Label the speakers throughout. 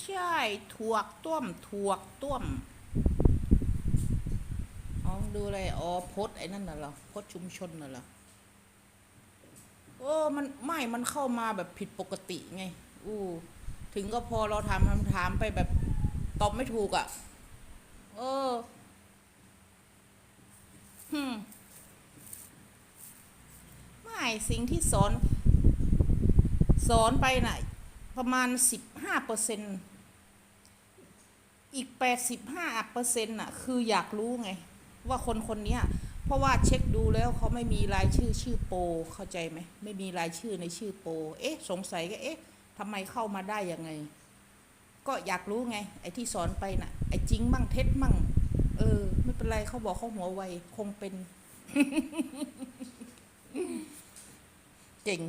Speaker 1: ใช่ถวกต้วมถวกต้วมอ๋อดูอะไรอ๋อพสต์ไอ้นั่นน่ะเหรอพสต์ชุมชนน่ะเหรอโอ้มันไม่มันเข้ามาแบบผิดปกติไง อู้ ถึงก็พอเราถามคำถามไปแบบตอบไม่ถูกอะ่ะ เออฮึมไม่สิ่งที่สอน สอนไปน่ะ ประมาณสิบห้าเปอร์เซ็นอีกแปดสิบห้าเปอร์เซ็นต์น่ะคืออยากรู้ไง ว่าคนคนนี้เพราะว่าเช็คดูแล้วเขาไม่มีรายชื่อชื่อโปรเข้าใจไหมไม่มีรายชื่อในชื่อโปรเอ๊ะ สงสัยก็เอ๊ะทำไมเข้ามาได้ยังไง ก็อยากรู้ไง ไอ้ที่สอนไปน่ะไอ้จริงมั่งเท็จมั่ง เออ ไม่เป็นไรเขาบอกเขาหัวไวคงเป็น เก่ง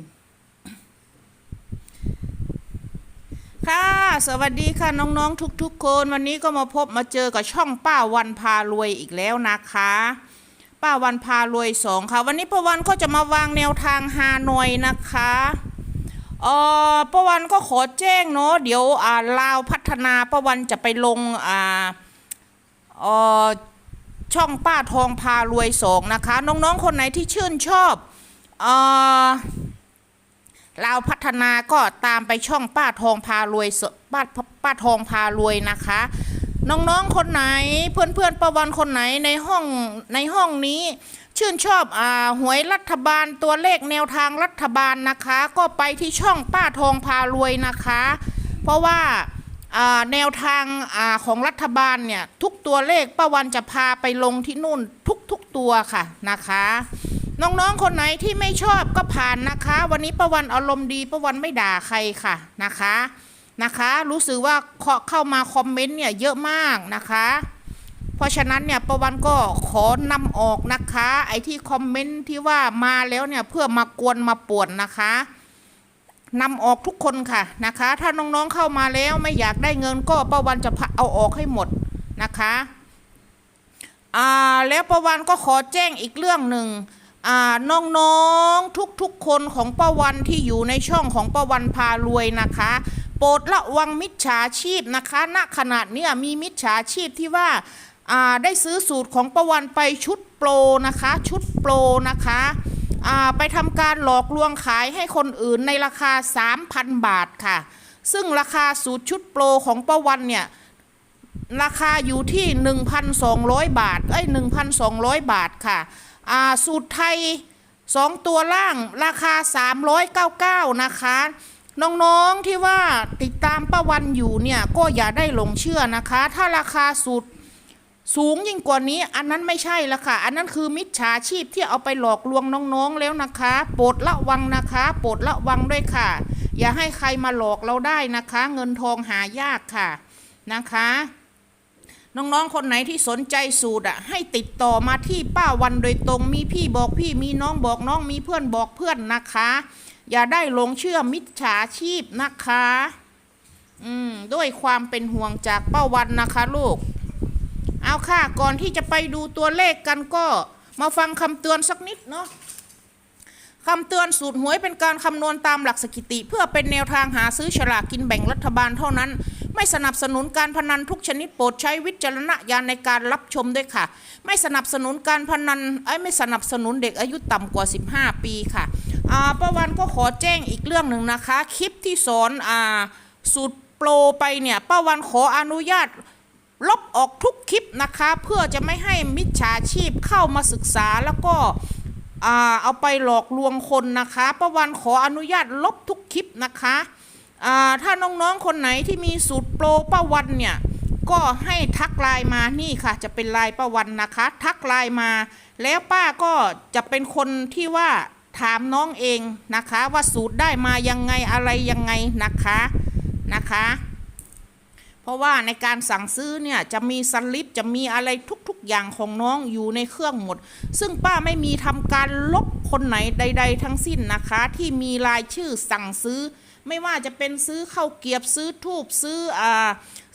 Speaker 1: ค่ะ สวัสดีค่ะน้องๆทุกๆคนวันนี้ก็มาพบมาเจอกับช่องป้าวันพารวยอีกแล้วนะคะ ป้าวันพารวยสองค่ะ วันนี้ป้าวันก็จะมาวางแนวทางฮานอยนะคะเออป้าวันก็ขอแจ้งเนาะเดี๋ยวอ่าลาวพัฒนาป้าวันจะไปลงอ่าเออช่องป้าทองพารวยสองนะคะ น้องๆคนไหนที่ชื่นชอบเออ เราพัฒนาก็ตามไปช่องป้าทองพารวยป้าป้าทองพารวยนะคะ น้องๆคนไหนเพื่อนๆประวันคนไหนในห้องในห้องนี้ ชื่นชอบอ่าหวยรัฐบาลตัวเลขแนวทางรัฐบาลนะคะ ก็ไปที่ช่องป้าทองพารวยนะคะ เพราะว่าแนวทางอของรัฐบาลเนี่ย ทุกตัวเลขป้าวันจะพาไปลงที่นู่นทุกๆตัวค่ะนะคะ น้องๆ คนไหนที่ไม่ชอบก็ผ่านนะคะ วันนี้ประวันอารมณ์ดีประวันไม่ด่าใครค่ะนะคะนะคะ รู้สึกว่าเข้าเข้ามาคอมเมนต์เนี่ยเยอะมากนะคะ เพราะฉะนั้นเนี่ยประวันก็ขอนำออกนะคะ ไอ้ที่คอมเมนต์ที่ว่ามาแล้วเนี่ยเพื่อมากวนมาป่วนนะคะนำออกทุกคนค่ะนะคะ ถ้าน้องๆเข้ามาแล้วไม่อยากได้เงินก็ประวันจะเอาออกให้หมดนะคะอ่าแล้วประวันก็ขอแจ้งอีกเรื่องหนึ่ง น้องๆทุกๆคนของประวันที่อยู่ในช่องของประวันพารวยนะคะ โปรดระวังมิจฉาชีพนะคะ ณขณะเนี้ยมีมิจฉาชีพที่ว่าได้ซื้อสูตรของประวันไปชุดโปรนะคะ ชุดโปรนะคะไปทำการหลอกลวงขายให้คนอื่นในราคา 3,000 บาทค่ะ ซึ่งราคาสูตรชุดโปรของประวันเนี่ยราคาอยู่ที่ 1,200 บาทเอ้ย1,200 บาทค่ะ สูตรไทย 2 ตัวล่างราคา 399 นะคะน้องๆที่ว่าติดตามป้าวันอยู่เนี่ยก็อย่าได้หลงเชื่อนะคะ ถ้าราคาสูตรสูงยิ่งกว่านี้ อันนั้นไม่ใช่ละค่ะ อันนั้นคือมิจฉาชีพที่เอาไปหลอกลวงน้องๆแล้วนะคะโปรดระวังนะคะโปรดระวังด้วยค่ะ อย่าให้ใครมาหลอกเราได้นะคะ เงินทองหายากค่ะนะคะ น้องๆ คนไหนที่สนใจสูตรอะให้ติดต่อมาที่ป้าวันโดยตรงมีพี่บอกพี่มีน้องบอกน้องมีเพื่อนบอกเพื่อนนะคะ อย่าได้หลงเชื่อมิจฉาชีพนะคะ อืมด้วยความเป็นห่วงจากป้าวันนะคะลูก เอาค่ะก่อนที่จะไปดูตัวเลขกันก็มาฟังคำเตือนสักนิดเนาะคำเตือนสูตรหวยเป็นการคำนวณตามหลักสถิติ เพื่อเป็นแนวทางหาซื้อฉลากกินแบ่งรัฐบาลเท่านั้น ไม่สนับสนุนการพนันทุกชนิดโปรดใช้วิจารณญาณในการรับชมด้วยค่ะ ไม่สนับสนุนการพนันไอ้ไม่สนับสนุนเด็กอายุต่ำกว่า 15 ปีค่ะอ่าป้าวันก็ขอแจ้งอีกเรื่องหนึ่งนะคะ คลิปที่สอนอ่าสูตรโปรไปเนี่ยป้าวันขออนุญาตลบออกทุกคลิปนะคะ เพื่อจะไม่ให้มิจฉาชีพเข้ามาศึกษาแล้วก็อ่าเอาไปหลอกลวงคนนะคะประวันขออนุญาตลบทุกคลิปนะคะ ถ้าน้องๆคนไหนที่มีสูตรโปรป้าวันเนี่ยก็ให้ทักไลน์มานี่ค่ะ จะเป็นไลน์ป้าวันนะคะ ทักไลน์มา แล้วป้าก็จะเป็นคนที่ว่าถามน้องเองนะคะ ว่าสูตรได้มายังไงอะไรยังไงนะคะนะคะ เพราะว่าในการสั่งซื้อเนี่ยจะมีสลิปจะมีอะไรทุกๆอย่างของน้องอยู่ในเครื่องหมด ซึ่งป้าไม่มีทำการลบคนไหนใด ๆ ทั้งสิ้นนะคะ ที่มีรายชื่อสั่งซื้อ ไม่ว่าจะเป็นซื้อข้าวเกียบซื้อทูบซื้ออ่า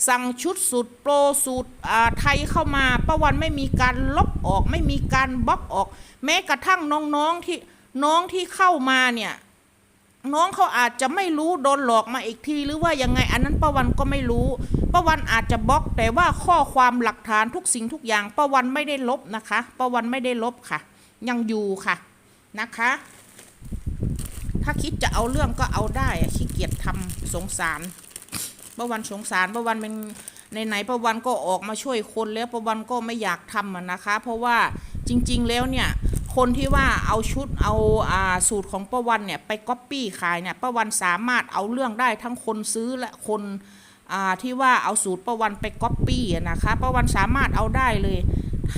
Speaker 1: สั่งชุดสูตรโปรสูตรอ่าไทยเข้ามาป้าวันไม่มีการลบออก ไม่มีการบล็อกออก แม้กระทั่งน้องๆที่น้องที่เข้ามาเนี่ยน้องเขาอาจจะไม่รู้โดนหลอกมาอีกทีหรือว่ายังไงอันนั้นป้าวันก็ไม่รู้ป้าวันอาจจะบล็อก แต่ว่าข้อความหลักฐานทุกสิ่งทุกอย่างป้าวันไม่ได้ลบนะคะป้าวันไม่ได้ลบค่ะ ยังอยู่ค่ะนะคะ ถ้าคิดจะเอาเรื่องก็เอาได้ขี้เกียจทำสงสารป้าวันสงสารป้าวันเป็นในไหนป้าวันก็ออกมาช่วยคนแล้วป้าวันก็ไม่อยากทำนะคะ เพราะว่าจริง ๆ แล้วเนี่ยคนที่ว่าเอาชุดเอาอ่าสูตรของป้าวันเนี่ยไปก๊อปปี้ขายเนี่ยป้าวันสามารถเอาเรื่องได้ทั้งคนซื้อและคนอ่าที่ว่าเอาสูตรป้าวันไปก๊อปปี้นะคะป้าวันสามารถเอาได้เลย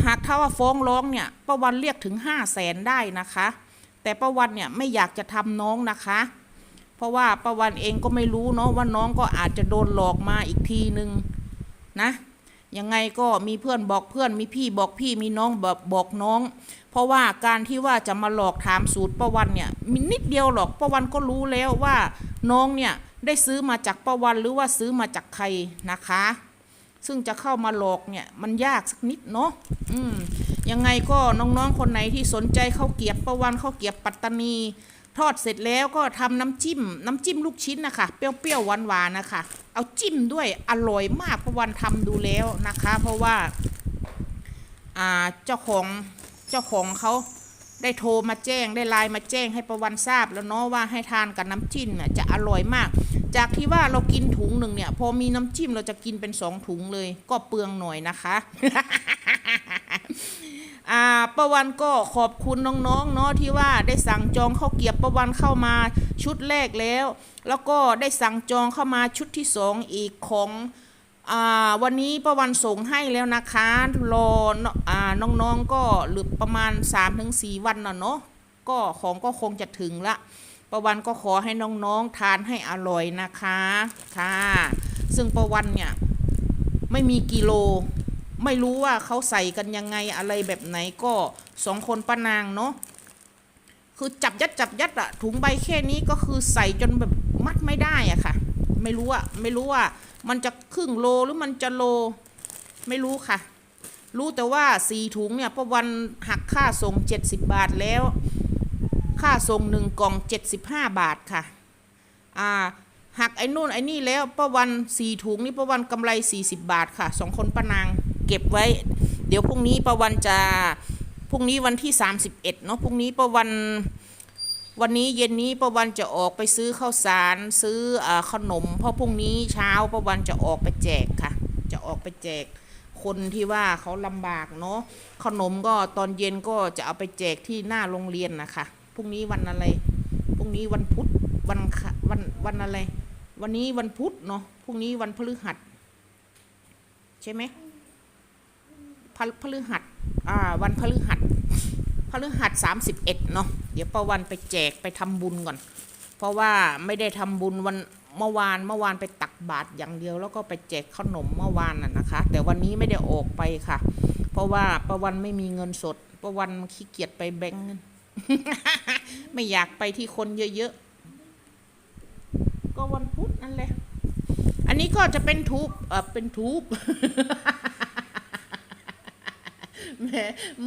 Speaker 1: หากถ้าว่าฟ้องร้องเนี่ยป้าวันเรียกถึงห้าแสนได้นะคะ แต่ป้าวันเนี่ยไม่อยากจะทำน้องนะคะ เพราะว่าป้าวันเองก็ไม่รู้เนาะว่าน้องก็อาจจะโดนหลอกมาอีกทีนึงนะยังไงก็มีเพื่อนบอกเพื่อนมีพี่บอกพี่มีน้องบอกบอกน้อง เพราะว่าการที่ว่าจะมาหลอกถามสูตรป้าวันเนี่ยมีนิดเดียวหรอกป้าวันก็รู้แล้วว่าน้องเนี่ยได้ซื้อมาจากป้าวันหรือว่าซื้อมาจากใครนะคะ ซึ่งจะเข้ามาหลอกเนี่ยมันยากสักนิดเนาะอืม ยังไงก็น้องๆคนไหนที่สนใจข้าวเกียบป้าวันข้าวเกียบปัตตานี ทอดเสร็จแล้วก็ทำน้ำจิ้ม น้ำจิ้มลูกชิ้นนะคะเปรี้ยวๆหวานๆนะคะ เอาจิ้มด้วยอร่อยมากป้าวันทำดูแล้วนะคะ เพราะว่าเจ้าของเจ้าของเขาได้โทรมาแจ้งได้ไลน์มาแจ้งให้ประวันทราบแล้วเนาะว่าให้ทานกับน้ำจิ้มจะอร่อยมาก จากที่ว่าเรากินถุงหนึ่งเนี่ย พอมีน้ำจิ้มเราจะกินเป็นสองถุงเลย ก็เปลืองหน่อยนะคะอ่าประวันก็ขอบคุณน้องๆเนาะที่ว่าได้สั่งจองข้าวเกียบประวันเข้ามาชุดแรกแล้ว แล้วก็ได้สั่งจองเข้ามาชุดที่สองอีกของอ่าวันนี้ประวันส่งให้แล้วนะคะรออ่าน้องๆก็เหลือประมาณ 3-4 วันน่ะเนาะก็ของก็คงจะถึงละ ประวันก็ขอให้น้องๆทานให้อร่อยนะคะค่ะซึ่งประวันเนี่ยไม่มีกิโล ไม่รู้ว่าเขาใส่กันยังไงอะไรแบบไหนก็สองคนป้านางเนาะคือจับยัดจับยัดอะถุงใบแค่นี้ก็คือใส่จนแบบมัดไม่ได้อะค่ะ ไม่รู้อะไม่รู้ว่ามันจะครึ่งโลหรือมันจะโล ไม่รู้ค่ะ รู้แต่ว่าสี่ถุงเนี่ยประวันหักค่าส่งเจ็ดสิบบาทแล้ว ค่าส่งหนึ่งกล่องเจ็ดสิบห้าบาทค่ะอ่าหักไอ้นู่นไอ้นี่แล้วประวันสี่ถุงนี่ประวันกำไรสี่สิบบาทค่ะสองคนป้านางเก็บไว้ เดี๋ยวพรุ่งนี้ประวันจะพรุ่งนี้วันที่สามสิบเอ็ดเนาะพรุ่งนี้ประวันวันนี้เย็นนี้ประวันจะออกไปซื้อข้าวสารซื้ออขนม เพราะพรุ่งนี้เช้าประวันจะออกไปแจกค่ะ จะออกไปแจกคนที่ว่าเขาลำบากเนาะขนมก็ตอนเย็นก็จะเอาไปแจกที่หน้าโรงเรียนนะคะ รุ่งนี้วันอะไร พรุ่งนี้วันพุธ วันวันวันอะไร วันนี้วันพุธเนาะ พรุ่งนี้วันพฤหัส ใช่ไหมพฤพฤหัส อ่า วันพฤหัส พฤหัสสามสิบเอ็ดเนาะ เดี๋ยวประวันไปแจกไปทำบุญก่อน เพราะว่าไม่ได้ทำบุญวันเมื่อวานเมื่อวานไปตักบาตรอย่างเดียว แล้วก็ไปแจกขนมเมื่อวานน่ะนะคะ แต่วันนี้ไม่ได้ออกไปค่ะ เพราะว่าประวันไม่มีเงินสด ประวันขี้เกียจไปแบงก์ ไม่อยากไปที่คนเยอะๆ ก็วันพุธนั่นแหละ อันนี้ก็จะเป็นทูบเออเป็นทูบแหม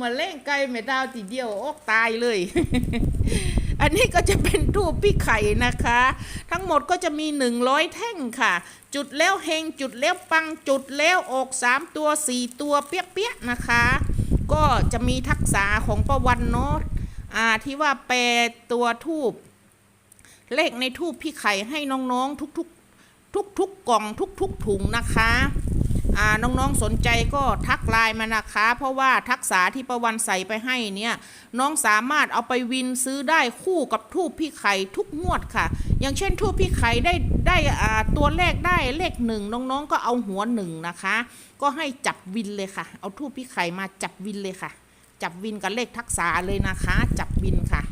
Speaker 1: มาเล่งไกลแม่ดาวตีเดียวอกตายเลย อันนี้ก็จะเป็นทูบพี่ไข่นะคะ ทั้งหมดก็จะมีหนึ่งร้อยแท่งค่ะ จุดแล้วเฮงจุดแล้วปังจุดแล้วออกสามตัวสี่ตัวเปี้ยๆนะคะ ก็จะมีทักษะของประวันเนาะ อ่าที่ว่าแปลตัวทูบเลขในทูบพี่ไข่ให้น้องๆทุกๆ ทุกๆกล่องทุกๆถุงนะคะอ่าน้องๆสนใจก็ทักไลน์มานะคะ เพราะว่าทักษะที่ประวันใส่ไปให้เนี่ยน้องสามารถเอาไปวินซื้อได้คู่กับทูบพี่ไข่ทุกงวดค่ะ อย่างเช่นทูบพี่ไข่ได้ได้อ่าตัวเลขได้เลขหนึ่งน้องๆก็เอาหัวหนึ่งนะคะ ก็ให้จับวินเลยค่ะ เอาทูบพี่ไข่มาจับวินเลยค่ะ จับวินกับเลขทักษะเลยนะคะ จับวินค่ะ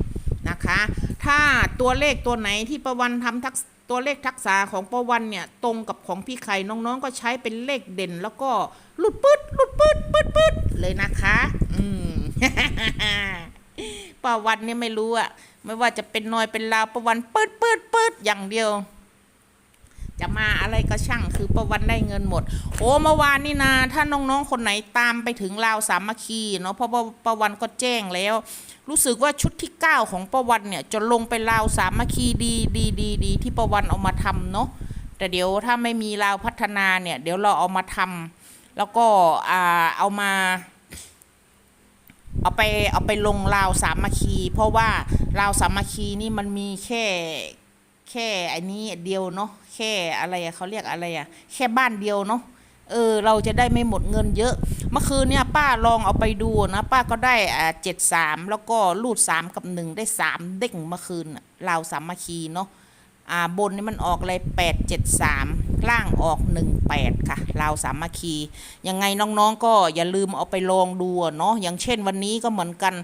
Speaker 1: นะคะ ถ้าตัวเลขตัวไหนที่ประวันทำทักษตัวเลขทักษะของประวันเนี่ยตรงกับของพี่ไข่น้องๆ ก็ใช้เป็นเลขเด่น แล้วก็หลุดปืดหลุดปืดปืดปืดเลยนะคะ อืมประวันเนี่ยไม่รู้อะไม่ว่าจะเป็นนอยเป็นลาวประวันปืดปืดปืดอย่างเดียว จะมาอะไรก็ช่างคือประวันได้เงินหมด โอ้เมื่อวานนี่นาถ้าน้องๆคนไหนตามไปถึงราวสามัคคีเนาะเพราะว่าประวันก็แจ้งแล้ว รู้สึกว่าชุดที่ 9 ของประวันเนี่ยจะลงไปราวสามัคคีดีดีดีดีที่ประวันเอามาทำเนาะแต่เดี๋ยวถ้าไม่มีราวพัฒนาเนี่ยเดี๋ยวเราเอามาทำแล้วก็อ่าเอามาเอาไปเอาไปลงราวสามัคคี เพราะว่าราวสามัคคีนี่มันมีแค่ แค่อันนี้เดียวเนาะแค่อะไรอะเขาเรียกอะไรอะแค่บ้านเดียวเนาะเออเราจะได้ไม่หมดเงินเยอะ เมื่อคืนเนี่ยป้าลองเอาไปดูนะป้าก็ได้อ่าเจ็ดสามแล้วก็รูดสามกับหนึ่งได้สามเด้งเมื่อคืนเราวสามัคคีเนาะ อ่าบนนี่มันออกอะไรแปดเจ็ดสามล่างออกหนึ่งแปดค่ะ เราสามัคคี ยังไงน้องๆก็อย่าลืมเอาไปลองดูเนาะอย่างเช่นวันนี้ก็เหมือนกัน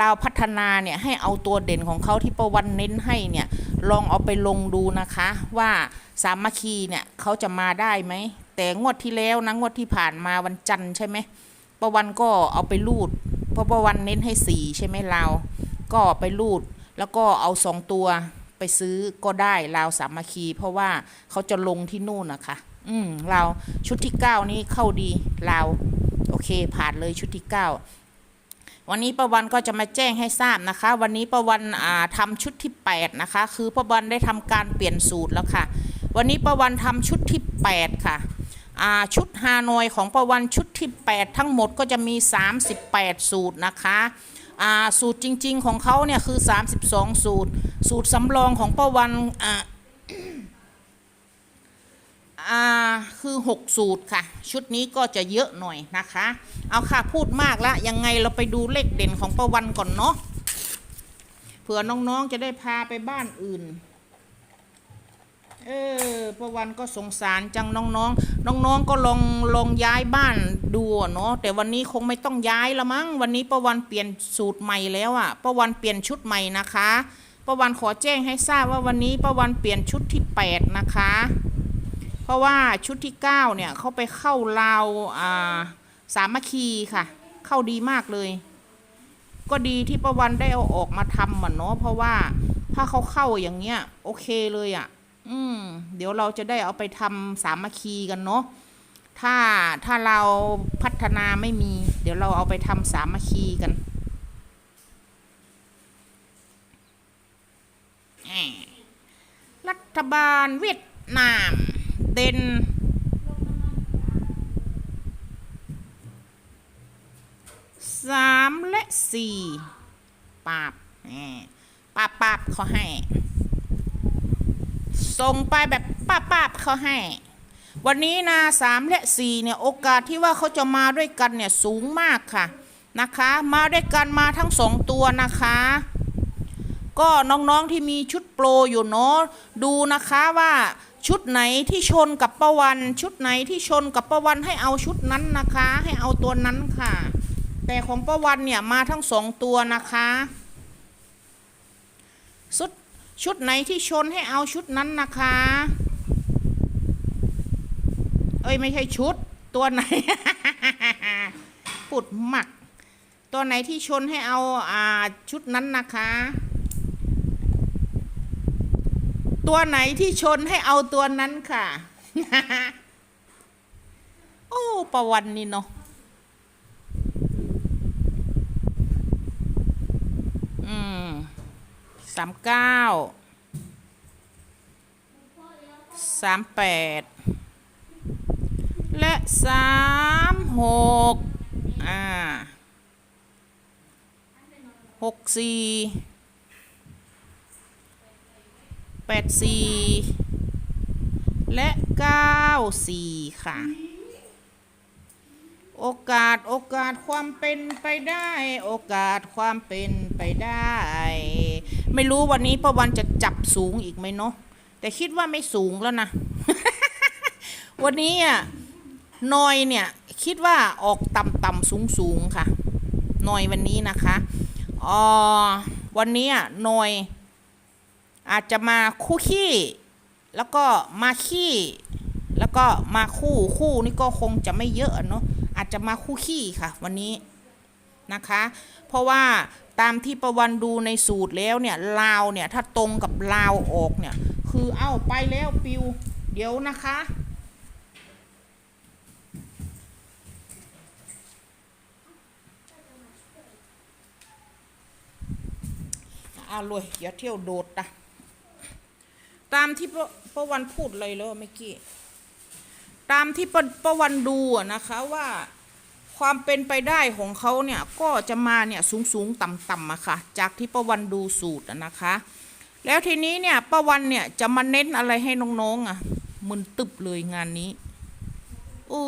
Speaker 1: ลาพัฒนาเนี่ยให้เอาตัวเด่นของเขาที่ประวันเน้นให้เนี่ยลองเอาไปลงดูนะคะว่าสามัคคีเนี่ยเขาจะมาได้ไหม แต่งวดที่แล้วนะงวดที่ผ่านมาวันจันทร์ใช่ไหมประวันก็เอาไปรูด เพราะประวันเน้นให้สี่ใช่ไหมลาก็ไปรูดแล้วก็เอาสองตัว ไปซื้อก็ได้ลาวสามัคคี เพราะว่าเขาจะลงที่นู่นนะคะ อืมเราวชุดที่เก้านี้เข้าดีเราวโอเค ผ่านเลยชุดที่เก้าวันนี้ประวันก็จะมาแจ้งให้ทราบนะคะ วันนี้ประวันอ่าทำชุดที่แปดนะคะ คือประวันได้ทำการเปลี่ยนสูตรแล้วค่ะ วันนี้ประวันทำชุดที่แปดค่ะชุดฮานอยของประวันชุดที่ 8 ทั้งหมดก็จะมี 38 สูตรนะคะสูตรจริง ๆ ของเขาเนี่ยคือ 32 สูตร สูตรสำรองของประวันอ่าอ่าคือ 6 สูตรค่ะ ชุดนี้ก็จะเยอะหน่อยนะคะ เอาค่ะพูดมากละยังไงเราไปดูเลขเด่นของประวันก่อนเนาะเผื่อน้องๆจะได้พาไปบ้านอื่น เออประวันก็สงสารจังน้องๆ น้องๆก็ลองลองย้ายบ้านดูเนาะแต่วันนี้คงไม่ต้องย้ายละมั้งวันนี้ประวันเปลี่ยนสูตรใหม่แล้วอะประวันเปลี่ยนชุดใหม่นะคะ ประวันขอแจ้งให้ทราบว่าวันนี้ประวันเปลี่ยนชุดที่แปดนะคะ เพราะว่าชุดที่ 9 เนี่ยเขาไปเข้าราวาสามัคคีค่ะ เข้าดีมากเลย ก็ดีที่ประวันได้เอาออกมาทำเหมันเนาะเพราะว่าถ้าเขาเข้าอย่างเงี้ย โอเคเลยอะ่ะ อืม เดี๋ยวเราจะได้เอาไปทำสามัคคีกันเนาะถ้าถ้าเราพัฒนาไม่มี เดี๋ยวเราเอาไปทำสามัคคีกันแหม่ รัฐบาลเวียดนาม เด่นสามและสี่ปาบปาบปาบเขาให้ ส่งไปแบบป้าป้าบเขาให้ วันนี้นะสามและสี่เนี่ย โอกาสที่ว่าเขาจะมาด้วยกันเนี่ย สูงมากค่ะนะคะ มาด้วยกันมาทั้งสองตัวนะคะ ก็น้องๆที่มีชุดโปรอยู่เนาะดูนะคะว่าชุดไหนที่ชนกับประวัน ชุดไหนที่ชนกับประวันให้เอาชุดนั้นนะคะ ให้เอาตัวนั้นค่ะ แต่ของประวันเนี่ยมาทั้งสองตัวนะคะชุดชุดไหนที่ชนให้เอาชุดนั้นนะคะ เอ้ยไม่ใช่ชุด ตัวไหนปุดหมัก ตัวไหนที่ชนให้เอาอ่าชุดนั้นนะคะ ตัวไหนที่ชนให้เอาตัวนั้นค่ะ โอ้ประวันนี่เนาะอืมสามเก้าสามแปดและสามหกอ่าหกสี่ แปดสี่และเก้าสี่ค่ะ โอกาสโอกาสความเป็นไปได้ โอกาสความเป็นไปได้ ไม่รู้วันนี้ป้าวันจะจับสูงอีกไหมเนาะแต่คิดว่าไม่สูงแล้วนะ วันนี้อะนอยเนี่ยคิดว่าออกต่ำต่ำสูงสูงๆค่ะนอยวันนี้นะคะอ๋อวันนี้อะนอย อาจจะมาคู่ขี้ แล้วก็มาขี้ แล้วก็มาคู่คู่นี่ก็คงจะไม่เยอะเนาะอาจจะมาคู่ขี้ค่ะ วันนี้นะคะ เพราะว่าตามที่ประวันดูในสูตรแล้วเนี่ยลาวเนี่ยถ้าตรงกับลาวออกเนี่ย คือเอ้าไปแล้วปิว เดี๋ยวนะคะอารวยอย่าเที่ยวโดดนะ ตามที่ป้าวันพูดเลยแล้วเมื่อกี้ตามที่ป้าวันดูนะคะว่าความเป็นไปได้ของเขาเนี่ยก็จะมาเนี่ยสูงสูงต่ำต่ำอะค่ะจากที่ป้าวันดูสูตรอะนะคะ แล้วทีนี้เนี่ยป้าวันเนี่ยจะมาเน้นอะไรให้น้องๆอะมึนตึบเลยงานนี้อู้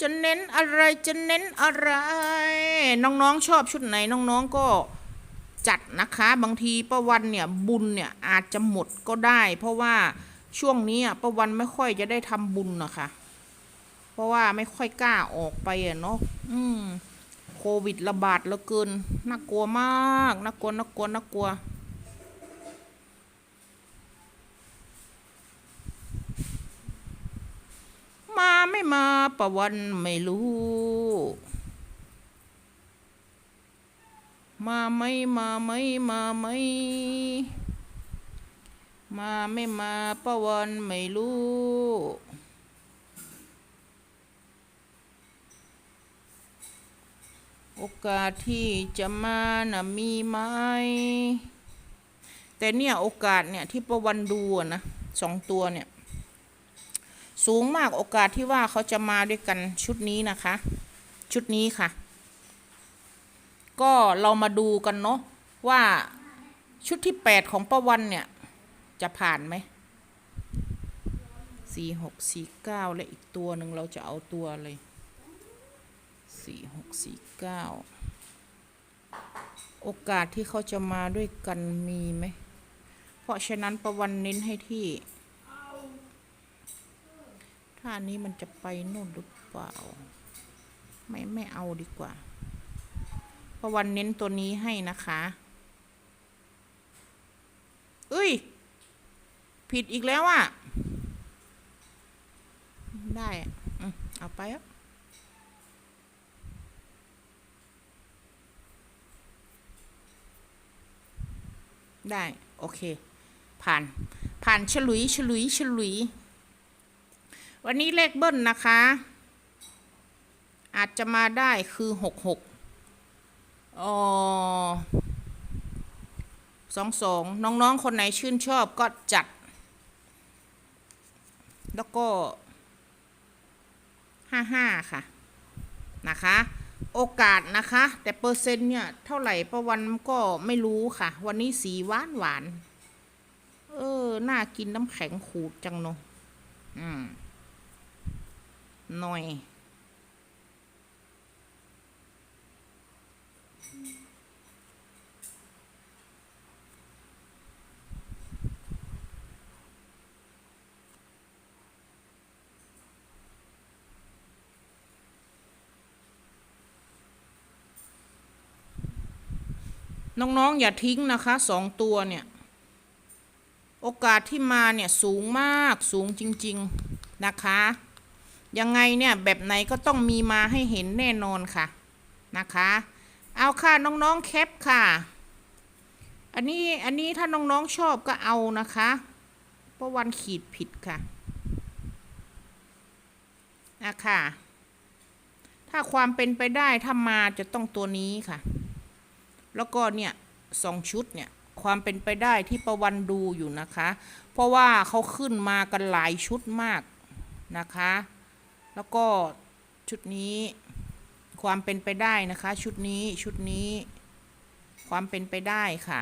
Speaker 1: จะเน้นอะไรจะเน้นอะไร น้องๆชอบชุดไหนน้องๆก็ จัดนะคะ บางทีป้าวันเนี่ยบุญเนี่ยอาจจะหมดก็ได้ เพราะว่าช่วงนี้ป้าวันไม่ค่อยจะได้ทำบุญนะคะ เพราะว่าไม่ค่อยกล้าออกไปอะเนาะอืมโควิดระบาดเหลือเกินน่ากลัวมากน่ากลัวน่ากลัวน่ากลัวมาไม่มาป้าวันไม่รู้ มาไหมมาไหมมาไหมมาไม่มาปวันไม่รู้โอกาสที่จะมานะมีไหมแต่เนี่ยโอกาสเนี่ยที่ป้าวันดูนะสองตัวเนี่ยสูงมากโอกาสที่ว่าเขาจะมาด้วยกันชุดนี้นะคะ ชุดนี้ค่ะ ก็เรามาดูกันเนาะว่าชุดที่แปดของป้าวันเนี่ย จะผ่านไหมสี่หกสี่เก้าและอีกตัวหนึ่งเราจะเอาตัวเลยสี่หกสี่เก้าโอกาสที่เขาจะมาด้วยกันมีไหม เพราะฉะนั้นประวันเน้นให้ที่ท่านี้มันจะไปโน่นหรือเปล่า ไม่ไม่เอาดีกว่า ประวันเน้นตัวนี้ให้นะคะเอ้ย ผิดอีกแล้วอะได้อะอืมเอาไปอะได้ โอเค ผ่าน ผ่านฉลุย ฉลุย ฉลุย วันนี้เลขเบิ้ลนะคะ อาจจะมาได้คือหกหก สองสองน้อง ๆ คนไหนชื่นชอบก็จัด แล้วก็ห้าห้าค่ะ นะคะ โอกาสนะคะ แต่เปอร์เซ็นต์เนี่ย เท่าไหร่ประวันก็ไม่รู้ค่ะ วันนี้สีหวานหวาน เออ น่ากินน้ำแข็งขูดจังเนอะอืมหน่อย น้องๆ อย่าทิ้งนะคะสองตัวเนี่ย โอกาสที่มาเนี่ยสูงมากสูงจริง ๆ นะคะ ยังไงเนี่ยแบบไหนก็ต้องมีมาให้เห็นแน่นอนค่ะนะคะ เอาค่ะน้องๆแคปค่ะ อันนี้อันนี้ถ้าน้องๆชอบก็เอานะคะเพราะวันขีดผิดค่ะนะคะถ้าความเป็นไปได้ถ้ามาจะต้องตัวนี้ค่ะ แล้วก็เนี่ยสองชุดเนี่ยความเป็นไปได้ที่ประวันดูอยู่นะคะ เพราะว่าเขาขึ้นมากันหลายชุดมากนะคะ แล้วก็ชุดนี้ความเป็นไปได้นะคะ ชุดนี้ชุดนี้ความเป็นไปได้ค่ะ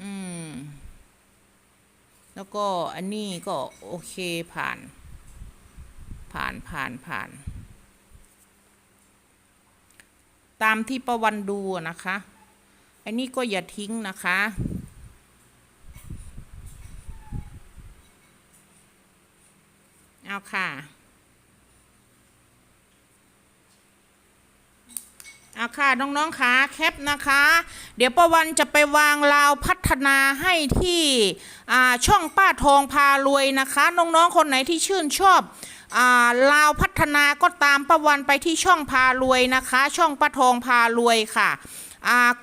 Speaker 1: อืม แล้วก็อันนี้ก็โอเคผ่าน ผ่านผ่านผ่าน ตามที่ประวันดูนะคะ อันนี้ก็อย่าทิ้งนะคะ เอาค่ะ เอาค่ะ น้องๆคะแคปนะคะ เดี๋ยวประวันจะไปวางราวพัฒนาให้ที่ช่องป้าทองพารวยนะคะ น้องๆ คนไหนที่ชื่นชอบ ลาวพัฒนาก็ตามประวันไปที่ช่องพารวยนะคะ ช่องป้าทองพารวยค่ะ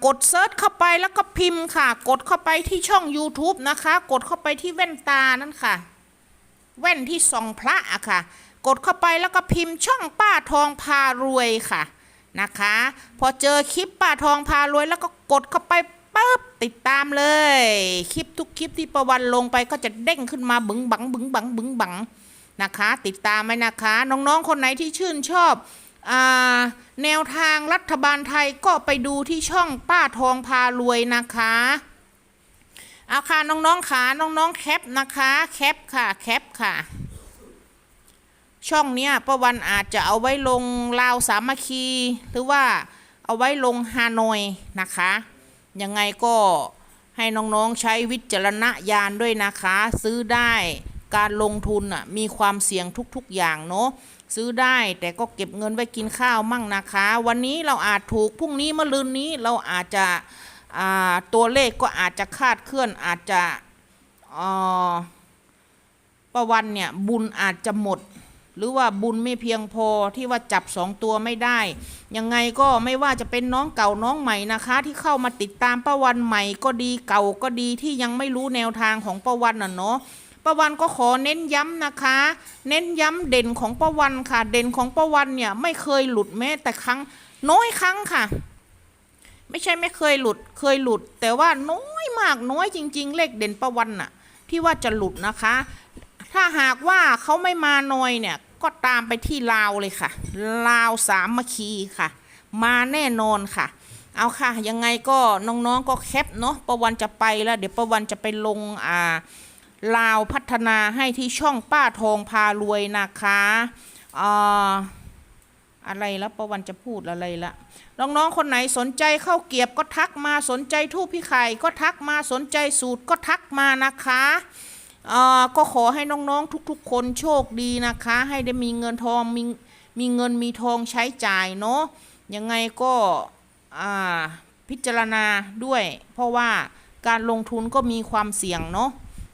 Speaker 1: กดเซิร์ชเข้าไปแล้วก็พิมพ์ค่ะ กดเข้าไปที่ช่อง YouTube นะคะ กดเข้าไปที่แว่นตานั่นค่ะ แว่นที่ส่องพระอะค่ะ กดเข้าไปแล้วก็พิมพ์ช่องป้าทองพารวยค่ะนะคะ พอเจอคลิปป้าทองพารวยแล้วก็กดเข้าไปปุ๊บติดตามเลย คลิปทุกคลิปที่ประวันลงไปก็จะเด้งขึ้นมาบึงบังบึงบังบึงบัง นะคะ ติดตามไหมนะคะ น้องๆ คนไหนที่ชื่นชอบอแนวทางรัฐบาลไทยก็ไปดูที่ช่องป้าทองพารวยนะคะเอาค่ะน้องๆขาน้องๆแคปนะคะ แคปค่ะแคปค่ะ ช่องเนี้ยประวันอาจจะเอาไว้ลงลาวสามัคคี หรือว่าเอาไว้ลงฮานอยนะคะ ยังไงก็ให้น้องๆใช้วิจารณญาณด้วยนะคะ ซื้อได้ การลงทุนอะมีความเสี่ยงทุกๆอย่างเนาะซื้อได้แต่ก็เก็บเงินไว้กินข้าวมั่งนะคะ วันนี้เราอาจถูกพรุ่งนี้มะรืนนี้เราอาจจะตัวเลขก็อาจจะคาดเคลื่อนอาจจะอ่อประวันเนี่ยบุญอาจจะหมด หรือว่าบุญไม่เพียงพอที่ว่าจับสองตัวไม่ได้ ยังไงก็ไม่ว่าจะเป็นน้องเก่าน้องใหม่นะคะ ที่เข้ามาติดตามป้าวันใหม่ก็ดีเก่าก็ดีที่ยังไม่รู้แนวทางของป้าวันน่ะเนาะ ป้าวันก็ขอเน้นย้ำนะคะ เน้นย้ำเด่นของป้าวันค่ะ เด่นของป้าวันเนี่ยไม่เคยหลุดแม้แต่ครั้งน้อยครั้งค่ะ ไม่ใช่ไม่เคยหลุดเคยหลุด แต่ว่าน้อยมากน้อยจริง ๆ เลขเด่นป้าวันน่ะที่ว่าจะหลุดนะคะ ถ้าหากว่าเขาไม่มาหน่อยเนี่ยก็ตามไปที่ลาวเลยค่ะ ลาวสามมคีค่ะ มาแน่นอนค่ะเอาค่ะ ยังไงก็น้องๆก็แคปเนาะประวันจะไปแล้ว เดี๋ยวประวันจะไปลงอ่า ลาวพัฒนาให้ที่ช่องป้าทองพารวยนะคะอ่าอะไรแล้วประวันจะพูดอะไรละน้องๆคนไหนสนใจเข้าเกียบก็ทักมาสนใจทูปพี่ไข่ก็ทักมาสนใจสูตรก็ทักมานะคะก็ขอให้น้องๆทุกๆ คนโชคดีนะคะ ให้ได้มีเงินทองมีมีเงินมีทองใช้จ่ายเนาะยังไงก็พิจารณาด้วย เพราะว่าการลงทุนก็มีความเสี่ยงเนาะ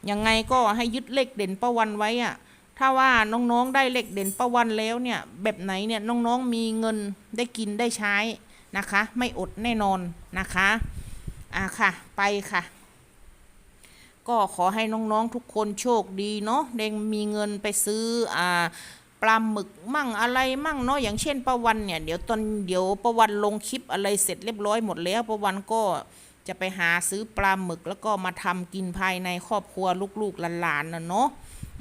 Speaker 1: ยังไงก็ให้ยึดเลขเด่นประวันไว้อะถ้าว่าน้องๆได้เลขเด่นประวันแล้วเนี่ย แบบไหนเนี่ยน้องๆมีเงินได้กินได้ใช้นะคะ ไม่อดแน่นอนนะคะอ่าค่ะ ไปค่ะ ก็ขอให้น้องๆทุกคนโชคดีเนาะเด้งมีเงินไปซื้ออ่าปลาหมึกมั่งอะไรมั่งเนาะอย่างเช่นประวันเนี่ยเดี๋ยวตอนเดี๋ยวประวันลงคลิปอะไรเสร็จเรียบร้อยหมดแล้วประวันก็ จะไปหาซื้อปลาหมึกแล้วก็มาทำกินภายในครอบครัวลูกๆหลานๆนะเนาะ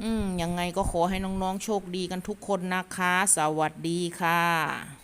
Speaker 1: อืมยังไงก็ขอให้น้องๆโชคดีกันทุกคนนะคะ สวัสดีค่ะ